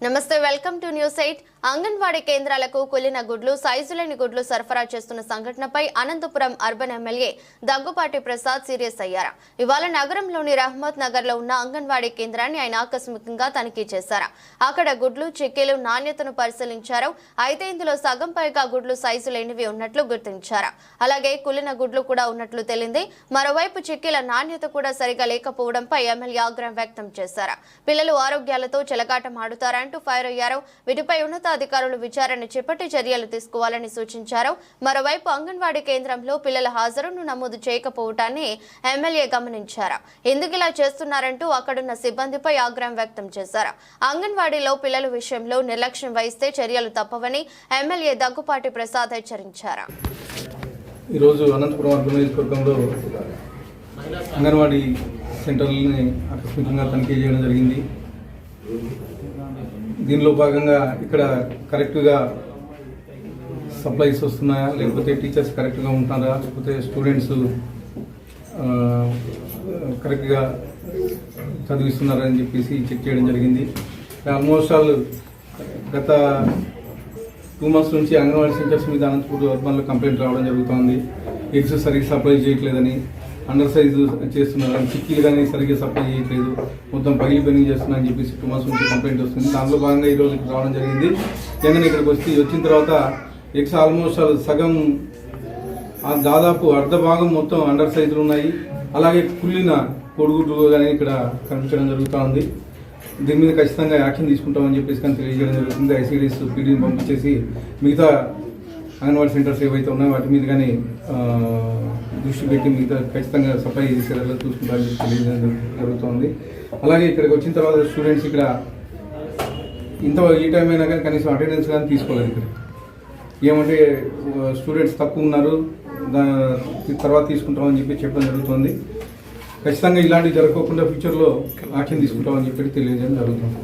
నమస్తే welcome to news eight anganwadi కేంద్రాలకు కులిన గుడ్లు సైజు లేని గుడ్లు సరఫరా చేస్తున్న సంఘటనపై Anantapuram urban MLA Daggupati Prasad serious అయ్యారు. ఇవాళ నగరంలోని రహమత్ నగర్లో ఉన్న అంగన్వాడీ కేంద్రాన్ని ఆయన ఆకస్మికంగా తనిఖీ చేశారు. అక్కడ గుడ్లు చిక్కీలు నాణ్యతను పరిశీలించారు. అయితే ఇందులో సగం పైగా గుడ్లు సైజు లేనివి ఉన్నట్లు గుర్తించారు. అలాగే కులిన గుడ్లు కూడా ఉన్నట్లు తెలింది. మరోవైపు చిక్కీల నాణ్యత కూడా సరిగా లేకపోవడంపై ఎమ్మెల్యే ఆగ్రహం వ్యక్తం చేశారు. పిల్లలు ఆరోగ్యాలతో చెలగాటం ఆడుతారంటూ ఫైర్ అయ్యారు. వీటిపై అధికారులు విచారణ చేపట్టి చర్యలు తీసుకోవాలని సూచించారు. మరోవైపు అంగన్వాడీ కేంద్రంలో పిల్లల హాజరును నమోదు చేయకపోవటాన్ని ఎమ్మెల్యే గమనించారు. ఎందుకు ఇలా చేస్తున్నారంటూ అక్కడున్న సిబ్బందిపై ఆగ్రహం వ్యక్తం చేశారు. అంగన్వాడీలో పిల్లల విషయంలో నిర్లక్ష్యం వహిస్తే చర్యలు తప్పవని ఎమ్మెల్యే దగ్గుపాటి ప్రసాద్ హెచ్చరించారు. ఈరోజు అనంతపురం అర్బన్ నియోజకవర్గంలో అంగన్వాడీ సెంటర్లని ఆకస్మికంగా తనిఖీ చేయడం జరిగింది. దీనిలో భాగంగా ఇక్కడ కరెక్ట్గా సప్లైస్ వస్తున్నాయా? లేకపోతే టీచర్స్ కరెక్ట్గా ఉంటారా? లేకపోతే స్టూడెంట్స్ కరెక్ట్గా చదివిస్తున్నారని చెప్పేసి చెక్ చేయడం జరిగింది. ఆల్మోస్ట్ ఆల్ గత టూ మంత్స్ నుంచి అంగన్వాడీ సెంటర్స్ మీద అనంతపూర్ అర్బన్లో కంప్లైంట్ రావడం జరుగుతోంది. ఎగ్స్ సరిగ్గా సప్లై చేయట్లేదని అండర్ సైజు చేస్తున్నారని చిక్కీలు కానీ సరిగ్గా సప్లై చేయట్లేదు. మొత్తం పగిలి పని చేస్తున్నా అని చెప్పేసి టూ మంత్స్ నుంచి కంప్లైంట్ వస్తుంది. దానిలో భాగంగా ఈరోజు ఇక్కడ రావడం జరిగింది. జగన్ ఇక్కడికి వచ్చి వచ్చిన తర్వాత ఎక్స్ ఆల్మోస్ట్ సగం దాదాపు అర్ధ భాగం మొత్తం అండర్ సైజులు ఉన్నాయి. అలాగే కుళ్ళిన కొడుగుడ్లు కానీ ఇక్కడ కనిపించడం జరుగుతూ ఉంది. దీని మీద ఖచ్చితంగా యాక్షన్ తీసుకుంటామని చెప్పేసి కానీ తెలియజేయడం జరుగుతుంది. ఐసీడీస్ పీడీని పంపించేసి మిగతా అంగన్వాడీ సెంటర్స్ ఏవైతే ఉన్నాయో వాటి మీద కానీ దృష్టి పెట్టి మిగతా ఖచ్చితంగా సప్లై చేసేలా చూసుకుంటారని తెలియజేయడం జరుగుతుంది. అలాగే ఇక్కడికి వచ్చిన తర్వాత స్టూడెంట్స్ ఇక్కడ ఇంత ఈ టైం అయినా కానీ కనీసం అటెండెన్స్ కానీ తీసుకోలేదు ఇక్కడ. ఏమంటే స్టూడెంట్స్ తక్కువ ఉన్నారు దాని తర్వాత తీసుకుంటామని చెప్పి చెప్పడం జరుగుతుంది. ఖచ్చితంగా ఇలాంటివి జరగకుండా ఫ్యూచర్లో యాక్షన్ తీసుకుంటామని చెప్పి తెలియజేయడం జరుగుతుంది.